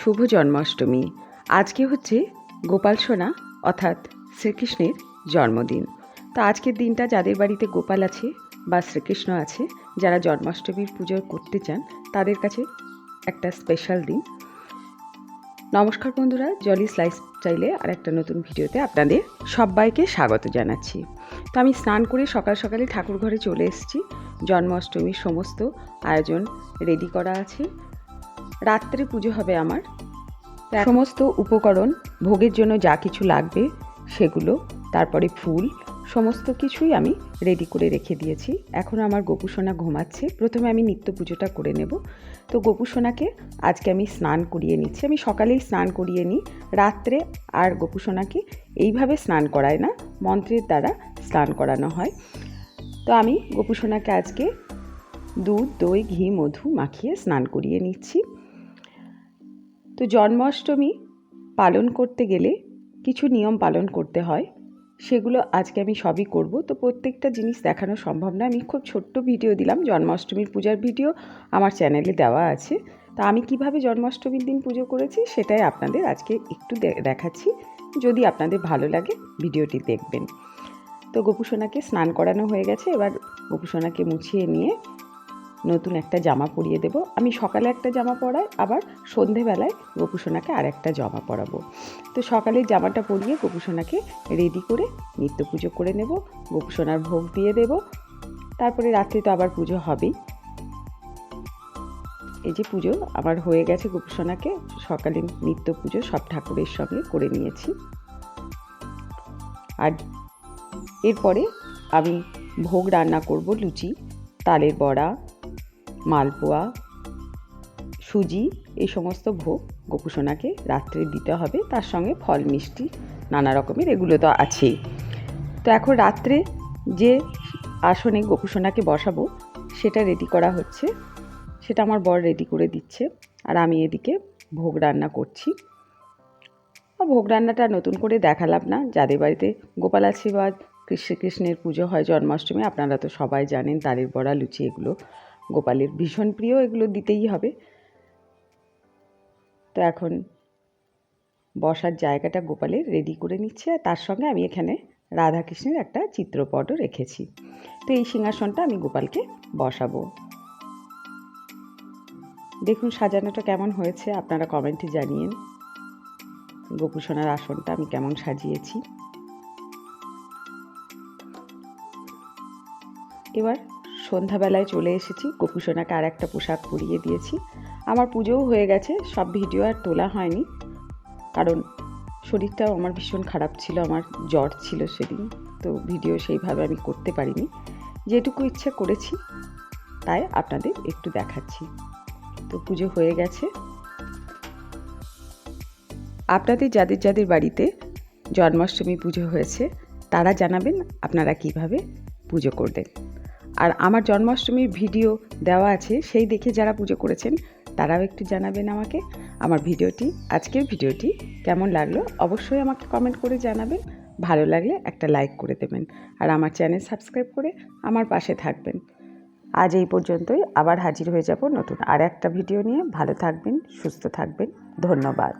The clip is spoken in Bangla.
শুভ জন্মাষ্টমী। আজকে হচ্ছে গোপাল সোনা, অর্থাৎ শ্রীকৃষ্ণের জন্মদিন। তো আজকের দিনটা যাদের বাড়িতে গোপাল আছে বা শ্রীকৃষ্ণ আছে, যারা জন্মাষ্টমীর পুজো করতে চান, তাদের কাছে একটা স্পেশাল দিন। নমস্কার বন্ধুরা জলি স্লাইস চাইলে আর একটা নতুন ভিডিওতে আপনাদের সবাইকে স্বাগত জানাচ্ছি। তো আমি স্নান করে সকাল সকালে ঠাকুর ঘরে চলে এসেছি। জন্মাষ্টমীর সমস্ত আয়োজন রেডি করা আছে। রাত্রে পুজো হবে আমার। সমস্ত উপকরণ, ভোগের জন্য যা কিছু লাগবে, সেগুলো, তারপরে ফুল, সমস্ত কিছুই আমি রেডি করে রেখে দিয়েছি। এখন আমার গোপুসোনা ঘুমাচ্ছে। প্রথমে আমি নিত্য পুজোটা করে নেব। তো গোপুসোনাকে আজকে আমি স্নান করিয়ে নিচ্ছি। আমি সকালেই স্নান করিয়ে নিই। রাত্রে আর গোপুসোনাকে এইভাবে স্নান করায় না, মন্ত্রের দ্বারা স্নান করানো হয়। তো আমি গোপুসোনাকে আজকে দুধ, দই, ঘি, মধু মাখিয়ে স্নান করিয়ে নিচ্ছি। তো জন্মাষ্টমী পালন করতে গেলে কিছু নিয়ম পালন করতে হয়। সেগুলো আজকে আমি সবই করব। তো প্রত্যেকটা জিনিস দেখানো সম্ভব না। আমি খুব ছোট্ট ভিডিও দিলাম, জন্মাষ্টমীর পূজার ভিডিও আমার চ্যানেলে দেওয়া আছে। তা আমি কীভাবে জন্মাষ্টমীর দিন পুজো করেছি সেটাই আপনাদের আজকে একটু দেখাচ্ছি। যদি আপনাদের ভালো লাগে ভিডিওটি দেখবেন। তো গোপুসোনাকে স্নান করানো হয়ে গেছে। এবার গোপুসোনাকে মুছিয়ে নিয়ে নতুন একটা জামা পরিয়ে দেব। আমি সকালে একটা জামা পরাই, আবার সন্ধেবেলায় গোপুসোনাকে আর একটা জামা পরাবো। তো সকালে জামাটা পরিয়ে গোপুসোনাকে রেডি করে নিত্য পুজো করে নেব, গোপুসোনার ভোগ দিয়ে দেব। তারপরে রাত্রে তো আবার পুজো হবেই। এই যে পুজো আমার হয়ে গেছে গোপুসোনাকে, সকালে নিত্য পুজো সব ঠাকুরের সঙ্গে করে নিয়েছি। আর এরপরে আমি ভোগ রান্না করব লুচি, তালের বড়া মালপোয়া, সুজি, এই সমস্ত ভোগ গোপুসোনাকে রাত্রে দিতে হবে। তার সঙ্গে ফল, মিষ্টি, নানা রকমের এগুলো তো আছেই। তো এখন রাত্রে যে আসনে গোপুসোনাকে বসাবো, সেটা রেডি করা হচ্ছে। সেটা আমার বর রেডি করে দিচ্ছে। আর আমি এদিকে ভোগ রান্না করছি। ভোগ রান্নাটা নতুন করে দেখালাম না। যাদের বাড়িতে গোপাল আছে বা শ্রীকৃষ্ণের পুজো হয় জন্মাষ্টমী, আপনারা তো সবাই জানেন তারের বড়া, লুচি, এগুলো। গোপালের ভীষণ প্রিয়, এগুলো দিতেই হবে। তো এখন বসার জায়গাটা গোপালের রেডি করে নিচ্ছে আর তার সঙ্গে আমি এখানে রাধাকৃষ্ণের একটা চিত্রপটও রেখেছি। তো এই সিংহাসনটা আমি গোপালকে বসাবো। দেখুন সাজানোটা কেমন হয়েছে, আপনারা কমেন্টে জানিয়েন। গোপুসোনার আসনটা আমি কেমন সাজিয়েছি। এবার সন্ধ্যাবেলায় চলে এসেছি। গোপুসোনাকে আর একটা পোশাক পরিয়ে দিয়েছি। আমার পুজোও হয়ে গেছে, সব ভিডিও আর তোলা হয়নি। কারণ শরীরটাও আমার ভীষণ খারাপ ছিল, আমার জ্বর ছিল সেদিন, তো ভিডিও সেইভাবে আমি করতে পারিনি। যেটুকু ইচ্ছে করেছি, তাই আপনাদের একটু দেখাচ্ছি। তো পুজো হয়ে গেছে। আপনাদের যাদের যাদের বাড়িতে জন্মাষ্টমী পুজো হয়েছে, তারা জানাবেন আপনারা কীভাবে পুজো করবেন। আর আমার জন্মাষ্টমীর ভিডিও দেওয়া আছে, সেই দেখে যারা পুজো করেছেন, তারাও একটু জানাবেন আমাকে আমার ভিডিওটি, আজকের ভিডিওটি কেমন লাগল? অবশ্যই আমাকে কমেন্ট করে জানাবেন। ভালো লাগলে একটা লাইক করে দেবেন আর আমার চ্যানেল সাবস্ক্রাইব করে আমার পাশে থাকবেন। আজ এই পর্যন্তই, আবার হাজির হয়ে যাব নতুন আর একটা ভিডিও নিয়ে। ভালো থাকবেন, সুস্থ থাকবেন। ধন্যবাদ।